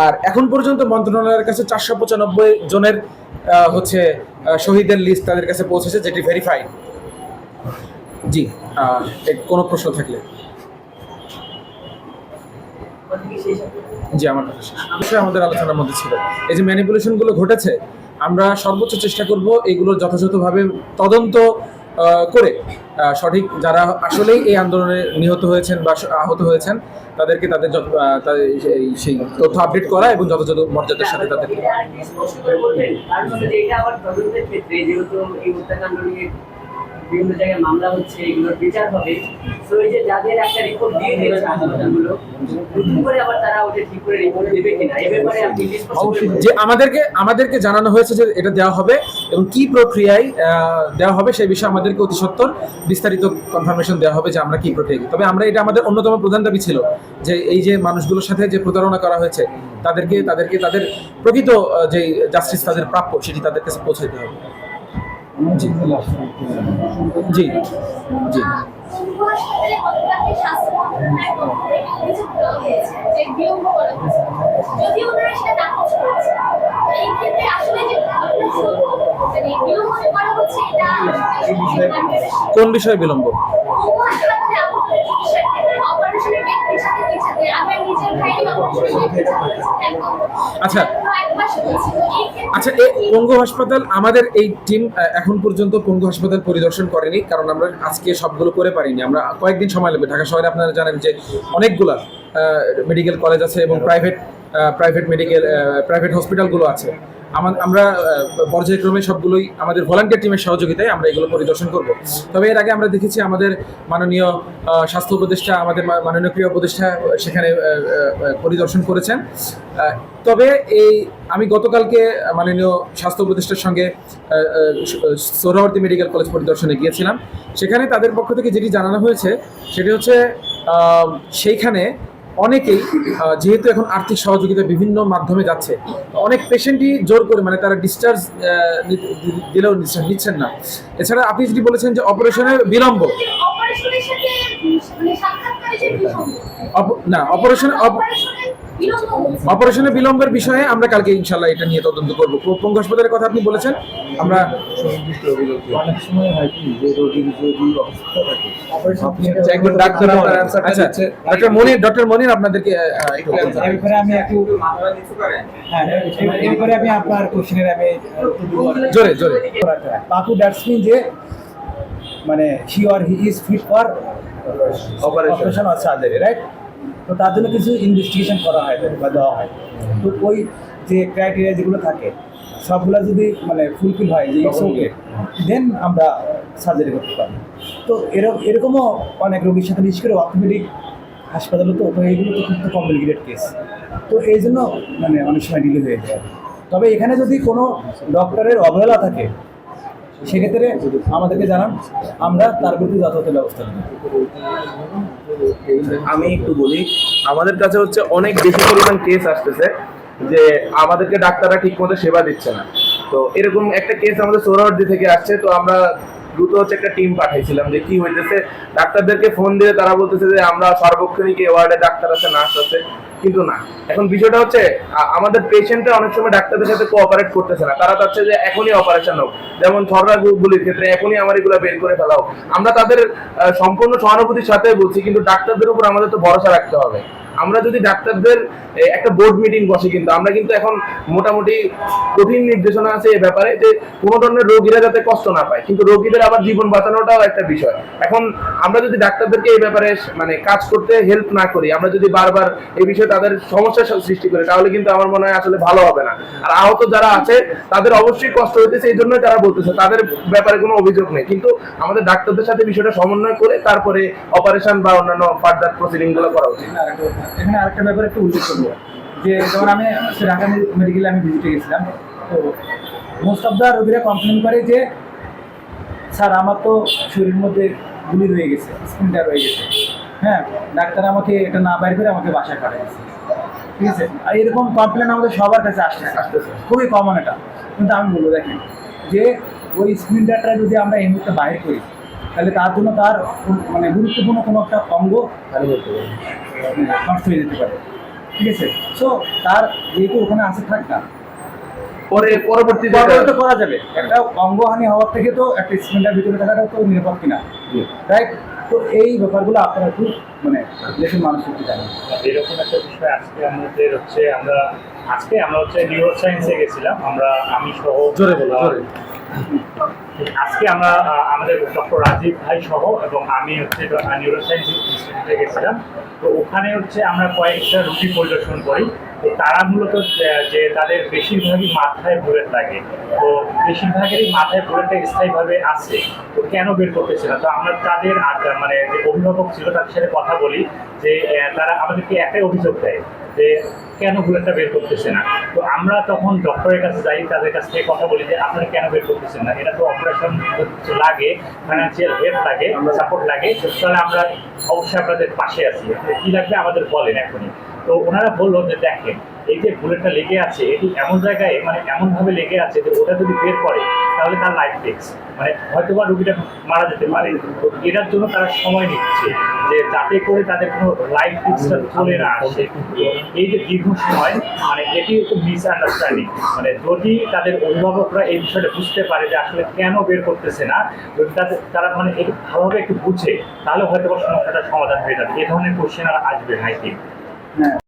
আর এখন পর্যন্ত মন্ত্রণালয়ের কাছে চারশো পঁচানব্বই জনের হচ্ছে শহীদের লিস্ট তাদের কাছে পৌঁছেছে, যেটি ভেরিফাইড জি কোনো প্রশ্ন থাকলে। জি, আমার বিষয় আমাদের আলোচনার মধ্যে ছিল। এই যে ম্যানিপুলেশনগুলো ঘটেছে, আমরা সর্বোচ্চ চেষ্টা করব এগুলোর যথাযথভাবে তদন্ত করে সঠিক যারা আসলেই এই আন্দোলনে নিহত হয়েছেন বা আহত হয়েছেন, তাদেরকে তাদের সেই তথ্য আপডেট করা এবং যথাযথ মর্যাদার সাথে তাদের ক্ষেত্রে বিভিন্ন জায়গায় মামলা হচ্ছে এগুলোর বিচার হবে। তো এই যে যাদের একটা রিপোর্ট দিয়ে দিয়েছে হাসপাতালগুলো নতুন করে আবার তারা ওটা ঠিক করে রিপোর্ট দেবে কিনা? এ ব্যাপারে আপনি কি স্পষ্ট করে বলবেন? যে আমাদেরকে আমাদেরকে জানানো হয়েছে যে এটা দেওয়া হবে এবং কি প্রক্রিয়ায় দেওয়া হবে সেই বিষয়ে আমাদেরকে অতি সত্বর বিস্তারিত কনফার্মেশন দেওয়া হবে যে আমরা কি প্রক্রিয়া তবে আমরা এটা আমাদের অন্যতম প্রধান দাবি ছিল যে এই যে মানুষগুলোর সাথে যে প্রতারণা করা হয়েছে তাদেরকে তাদেরকে তাদের প্রকৃত যে জাস্টিস তাদের প্রাপ্য সেটি তাদের কাছে পৌঁছে দিতে হবে। জি জি কোন বিষয়ে বিলম্ব আচ্ছা। আচ্ছা এই পঙ্গু হাসপাতাল আমাদের এই টিম এখন পর্যন্ত পঙ্গু হাসপাতাল পরিদর্শন করেনি, কারণ আমরা আজকে সবগুলো করে পারিনি। আমরা কয়েকদিন সময় লাগবে। ঢাকা শহরে আপনারা জানেন যে অনেকগুলা মেডিকেল কলেজ আছে এবং প্রাইভেট প্রাইভেট মেডিকেল প্রাইভেট হসপিটালগুলো আছে। আমার পর্যায়ক্রমে সবগুলোই আমাদের ভলান্টিয়ার টিমের সহযোগিতায় আমরা এগুলো পরিদর্শন করব। তবে এর আগে আমরা দেখেছি আমাদের মাননীয় স্বাস্থ্য উপদেষ্টা আমাদের মাননীয় ক্রিয়া উপদেষ্টা সেখানে পরিদর্শন করেছেন। তবে এই আমি গতকালকে মাননীয় স্বাস্থ্য উপদেষ্টার সঙ্গে আহ, মেডিকেল কলেজ পরিদর্শনে গিয়েছিলাম। সেখানে তাদের পক্ষ থেকে যেটি জানানো হয়েছে সেটি হচ্ছে সেইখানে অনেকেই যেহেতু এখন আর্থিক সহযোগিতা বিভিন্ন মাধ্যমে যাচ্ছে অনেক পেশেন্টই জোর করে মানে তারা ডিসচার্জ দিলেও নিচ্ছেন- নিচ্ছেন না। এছাড়া আপনি যদি বলেছেন যে অপারেশনের বিলম্ব মানে না অপারেশন অপারেশনের বিলম্ব বিলম্বের বিষয়ে আমরা কালকে ইনশাল্লাহ এটা নিয়ে তদন্ত করব। পঙ্গু হাসপাতালের কথা আপনি বলেছেন আমরা হয় আপনি আচ্ছা, ডক্টর মনির ডক্টর মনির আপনাদেরকে আমি হ্যাঁ আমি আপনার কোশ্চেনের আমি জোরে জোরে। মিন যে মানে or he is fit for operation surgery right তো তার জন্য কিছু ইনভেস্টিগেশন করা হয় বা দেওয়া হয়। তো ওই যে ক্রাইটেরিয়া যেগুলো থাকে, সবগুলো যদি মানে ফুলফিল হয় যে ইটস দেন আমরা সার্জারি করতে পারি তো এরকম এরকমও অনেক রোগীর সাথে বিশেষ করে অর্থোপেডিক হাসপাতালে তো তো এইগুলো তো খুব কমপ্লিকেটেড কেস তো এই জন্য মানে অনেক সময় ডিলে হয়ে যায়। তবে এখানে যদি কোনো ডক্টরের অবহেলা থাকে সেক্ষেত্রে আমাদেরকে জানান, আমরা তার বিরুদ্ধে যথাযথ ব্যবস্থা নেব। আমি একটু বলি, আমাদের কাছে হচ্ছে অনেক বেশি পরিমাণ কেস আসতেছে যে আমাদেরকে ডাক্তাররা ঠিক মতো সেবা দিচ্ছে না। তো এরকম একটা কেস আমাদের সোহরাওয়ার্দী থেকে আসছে, তো আমরা দ্রুত হচ্ছে একটা টিম পাঠাইছিলাম যে কি হইতেছে। ডাক্তারদেরকে ফোন দিয়ে তারা বলতেছে যে আমরা সর্বক্ষণিক এই ওয়ার্ডে ডাক্তার আছে নার্স আছে। কিন্তু না। এখন বিষয়টা হচ্ছে আমাদের পেশেন্টরা অনেক সময় ডাক্তারদের সাথে কোঅপারেট করতেছে না। তারা চাচ্ছে যে এখনই অপারেশন হোক। যেমন থররা গুলির ক্ষেত্রে এখনই আমার এগুলো বের করে ফেলা হোক। আমরা তাদের সম্পূর্ণ সহানুভূতির সাথে বলছি, কিন্তু ডাক্তারদের উপর আমাদের তো ভরসা রাখতে হবে। আমরা যদি ডাক্তারদের একটা বোর্ড মিটিং বসে কিন্তু। আমরা কিন্তু এখন মোটামুটি কঠিন নির্দেশনা আছে এই ব্যাপারে যে কোনো ধরনের রোগীরা যাতে কষ্ট না পায়। কিন্তু রোগীদের আবার জীবন বাঁচানোটাও একটা বিষয়। এখন আমরা যদি ডাক্তারদেরকে এই ব্যাপারে মানে কাজ করতে হেল্প না করি, আমরা যদি বারবার এই বিষয়ে তাদের সমস্যার সৃষ্টি করি, তাহলে কিন্তু আমার মনে হয় আসলে ভালো হবে না। আর আহত যারা আছে, তাদের অবশ্যই কষ্ট হইতেছে এই জন্যই তারা বলতেছে। তাদের ব্যাপারে কোনো অভিযোগ নেই। কিন্তু আমাদের ডাক্তারদের সাথে বিষয়টা সমন্বয় করে তারপরে অপারেশন বা অন্যান্য ফার্দার প্রসিডিংগুলো করা উচিত। এখানে আরেকটা ব্যাপারে একটু উল্লেখ করব যে যেমন আমি ঢাকা মেডিকেলে আমি ভিজিটে গেছিলাম তো মোস্ট অফ দ্য রোগীরা কমপ্লেন করে যে স্যার আমার তো শরীরের মধ্যে গুলি রয়ে গেছে স্কিনটা রয়ে গেছে। হ্যাঁ ডাক্তার আমাকে এটা না বাইর করে আমাকে বাসায় পাঠিয়েছে। ঠিক আছে? আর এরকম কমপ্লেন আমাদের সবার কাছে আসছে আসতেছে। খুবই কমন এটা। কিন্তু আমি বলব দেখেন যে ওই স্ক্রিন ডাটা যদি আমরা এই মুহূর্তে বাইর করি তাহলে তার জন্য তার মানে গুরুত্বপূর্ণ কোনো একটা অঙ্গ নষ্ট হয়ে যেতে পারে। ঠিক আছে? সো তার যেহেতু ওখানে আছে থাক না। পরে পরবর্তীতে ব্যবহার তো করা যাবে। একটা অঙ্গহানি হওয়ার থেকে তো একটা স্টুডেন্টের ভিতরে থাকাটা তো নিরাপদ কিনা? রাইট তো এই ব্যাপারগুলো আপনারা একটু মানে দেশের মানুষ একটু জানেন। এরকম একটা বিষয় আজকে আমাদের হচ্ছে আমরা আজকে আমরা হচ্ছে নিউরো সায়েন্সে গেছিলাম। আমরা আমি সহ জোরে বলো জোরে। আজকে আমরা আমাদের ডক্টর রাজীব ভাই সহ এবং আমি হচ্ছে নিউরোসায়েন্স ইনস্টিটিউটে গেছিলাম। তো ওখানে হচ্ছে আমরা কয়েকটা রুটি পরিদর্শন করি। তারা মূলত যে- তাদের বেশিরভাগই মাথায় বুলেট লাগে। তো বেশিরভাগেরই মাথায় বুলেটটা স্থায়ীভাবে আছে। তো কেন বের করতেছে না? তো আমরা তাদের মানে যে অভিভাবক ছিল তাদের সাথে কথা বলি যে তারা আমাদেরকে একটাই অভিযোগ দেয় যে, কেন বুলেটটা বের করতেছে না? তো আমরা তখন ডক্টরের কাছে যাই, তাদের কাছ থেকে কথা বলি যে, আপনারা কেন বের করতেছেন না? এটা তো অপারেশন লাগে ফাইন্যান্সিয়াল হেল্প লাগে সাপোর্ট লাগে। তাহলে আমরা অবশ্যই আপনাদের পাশে আছি। কি লাগবে আমাদের বলেন এখনই। তো ওনারা বলল যে দেখেন, এই যে বুলেটটা লেগে আছে, এটি এমন জায়গায় মানে এমনভাবে লেগে আছে যে ওটা যদি বের করে, তাহলে তার লাইফ টেক্স মানে হয়তো বা রুগীটা মারা যেতে পারে। তো এটার জন্য তারা সময় নিচ্ছে যে যাতে করে তাদের কোনো লাইফ টিক্সটা চলে না আসে। এই যে দীর্ঘ সময় মানে এটি একটু মিসআন্ডারস্ট্যান্ডিং মানে যদি তাদের অভিভাবকরা এই বিষয়টা বুঝতে পারে যে আসলে কেন বের করতেছে না, যদি তাদের, তারা মানে একটু ভালোভাবে একটু বুঝে, তাহলে হয়তো বা সমস্যাটার সমাধান হয়ে যাবে। এ ধরনের কোশ্চেন আর আসবে না। হ্যাঁ